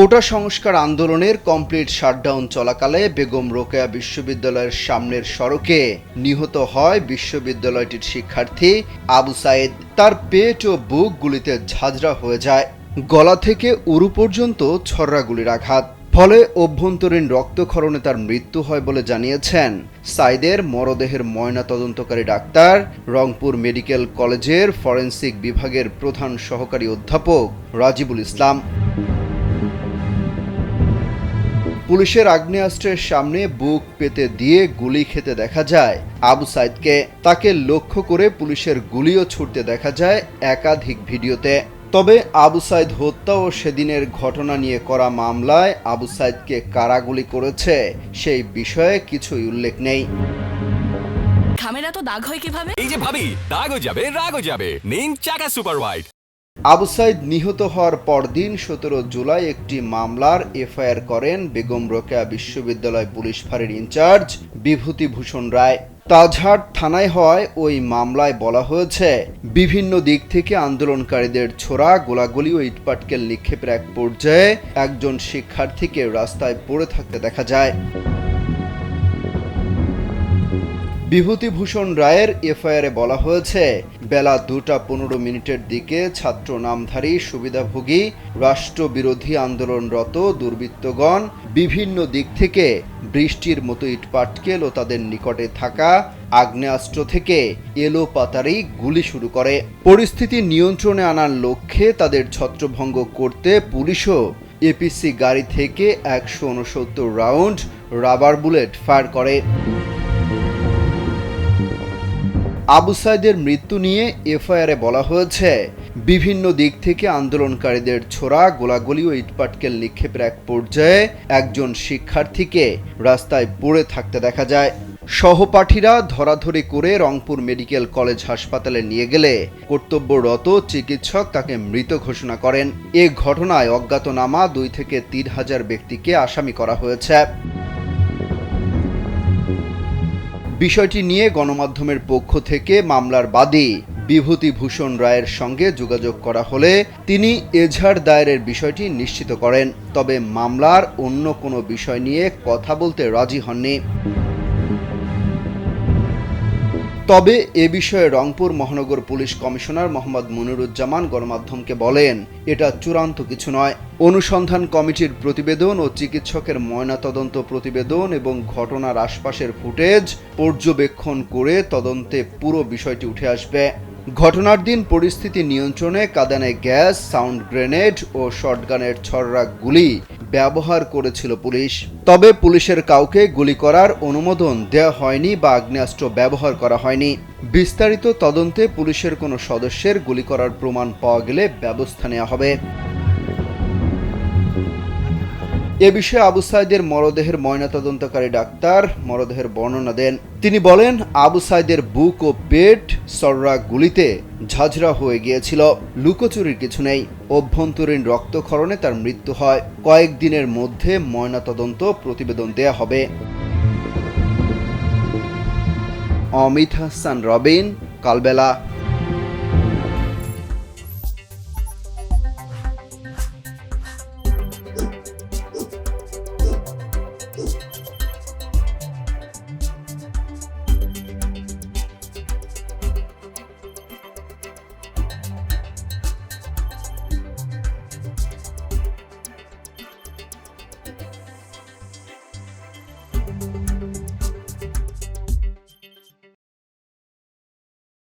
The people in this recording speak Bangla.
কোটা সংস্কার আন্দোলনের কমপ্লিট শাটডাউন চলাকালে বেগম রোকেয়া বিশ্ববিদ্যালয়ের সামনের সড়কে নিহত হয় বিশ্ববিদ্যালয়টির শিক্ষার্থী আবু সাইদ তার পেট ও বুক গুলিতে ঝাঁঝরা হয়ে যায়। গলা থেকে উরু পর্যন্ত ছররা গুলির আঘাত। ফলে অভ্যন্তরীণ রক্তক্ষরণে তার মৃত্যু হয় বলে জানিয়েছেন সাইদের মরদেহের ময়না তদন্তকারী ডাক্তার, রংপুর মেডিকেল কলেজের ফরেন্সিক বিভাগের প্রধান সহকারী অধ্যাপক রাজিবুল ইসলাম। পুলিশের আগ্নেয়াস্ত্রের সামনে বুক পেতে দিয়ে গুলি খেতে দেখা যায়। আবু সাইদকে তাকে লক্ষ্য করে পুলিশের গুলিও ছুটতে দেখা যায় একাধিক ভিডিওতে। তবে আবু সাইদ হত্যা ও সেদিনের ঘটনা নিয়ে করা মামলায় আবু সাইদকে কারা গুলি করেছে সেই বিষয়ে কিছুই উল্লেখ নেই। খামেরা তো দাগ হয় কীভাবে? এই যে ভাবি দাগও যাবে রাগও যাবে। নিন চাকা সুপার হোয়াইট আবু সাইদ নিহত হওয়ার পরদিন সতেরো জুলাই একটি মামলার এফআইআর করেন বেগম রোকেয়া বিশ্ববিদ্যালয় পুলিশ ফাঁড়ির ইনচার্জ বিভূতিভূষণ রায়। তাজহাট থানায় হওয়ায় ওই মামলায় বলা হয়েছে, বিভিন্ন দিক থেকে আন্দোলনকারীদের ছোড়া গোলাগুলি ও ইটপাটকেল নিক্ষেপের এক পর্যায়ে একজন শিক্ষার্থীকে রাস্তায় পড়ে থাকতে দেখা যায়। বিভূতিভূষণ রায়ের এফআইআরে বলা হয়েছে বেলা দুটা পনেরো মিনিটের দিকে ছাত্র নামধারী সুবিধাভোগী, রাষ্ট্রবিরোধী আন্দোলনরত দুর্বৃত্তগণ বিভিন্ন দিক থেকে বৃষ্টির মতো ইটপাটকেল ও তাদের নিকটে থাকা আগ্নেয়াস্ত্র থেকে এলো পাতারি গুলি শুরু করে। পরিস্থিতি নিয়ন্ত্রণে আনার লক্ষ্যে তাদের ছত্রভঙ্গ করতে পুলিশও এপিসি গাড়ি থেকে একশো উনসত্তর রাউন্ড রাবার বুলেট ফায়ার করে। আবু সাইদের মৃত্যু নিয়ে এফআইআরে বলা হয়েছে। বিভিন্ন দিক থেকে আন্দোলনকারীদের ছোড়া গোলাগুলি ও ইটপাটকেল নিক্ষেপের এক পর্যায়ে একজন শিক্ষার্থীকে রাস্তায় পড়ে থাকতে দেখা যায়। সহপাঠীরা ধরাধরি করে রংপুর মেডিকেল কলেজ হাসপাতালে নিয়ে গেলে কর্তব্যরত চিকিৎসক তাকে মৃত ঘোষণা করেন। এ ঘটনায় অজ্ঞাতনামা দুই থেকে তিন হাজার ব্যক্তিকে আসামি করা হয়েছে। বিষয়টি নিয়ে গণমাধ্যমের পক্ষ থেকে মামলার বাদী বিভূতিভূষণ রায়ের সঙ্গে যোগাযোগ করা হলে তিনি এজাহার দায়েরের বিষয়টি নিশ্চিত করেন। তবে মামলার অন্য কোনো বিষয় নিয়ে কথা বলতে রাজি হননি। তবে এ বিষয়ে রংপুর মহানগর পুলিশ কমিশনার মোহাম্মদ মনিরুজ্জামান গণমাধ্যমকে বলেন, এটা চূড়ান্ত কিছু নয়। অনুসন্ধান কমিটির প্রতিবেদন ও চিকিৎসকের ময়নাতদন্ত প্রতিবেদন এবং ঘটনার আশপাশের ফুটেজ পর্যবেক্ষণ করে তদন্তে পুরো বিষয়টি উঠে আসবে। ঘটনার দিন পরিস্থিতি নিয়ন্ত্রণে কাদানে গ্যাস, সাউন্ড গ্রেনেড ও শটগানের ছররা গুলি ব্যবহার করেছিল পুলিশ। তবে পুলিশের কাউকে গুলি করার অনুমোদন দেওয়া হয়নি বা আগ্নেয়াস্ত্র ব্যবহার করা হয়নি। বিস্তারিত তদন্তে পুলিশের কোনো সদস্যের গুলি করার প্রমাণ পাওয়া গেলে ব্যবস্থা নেওয়া হবে। এ বিষয়ে আবু সাইদের মরদেহের ময়নাতদন্তকারী ডাক্তার মরদেহের বর্ণনা দেন। তিনি বলেন, আবু সাইদের বুক ও পেট সররা গুলিতে ঝাঁঝরা হয়ে গিয়েছিল। লুকোচুরির কিছু নেই। অভ্যন্তরীণ রক্তক্ষরণে তার মৃত্যু হয়। কয়েকদিনের মধ্যে ময়নাতদন্ত প্রতিবেদন দেয়া হবে। অমিত হাসান, রবিন, কালবেলা।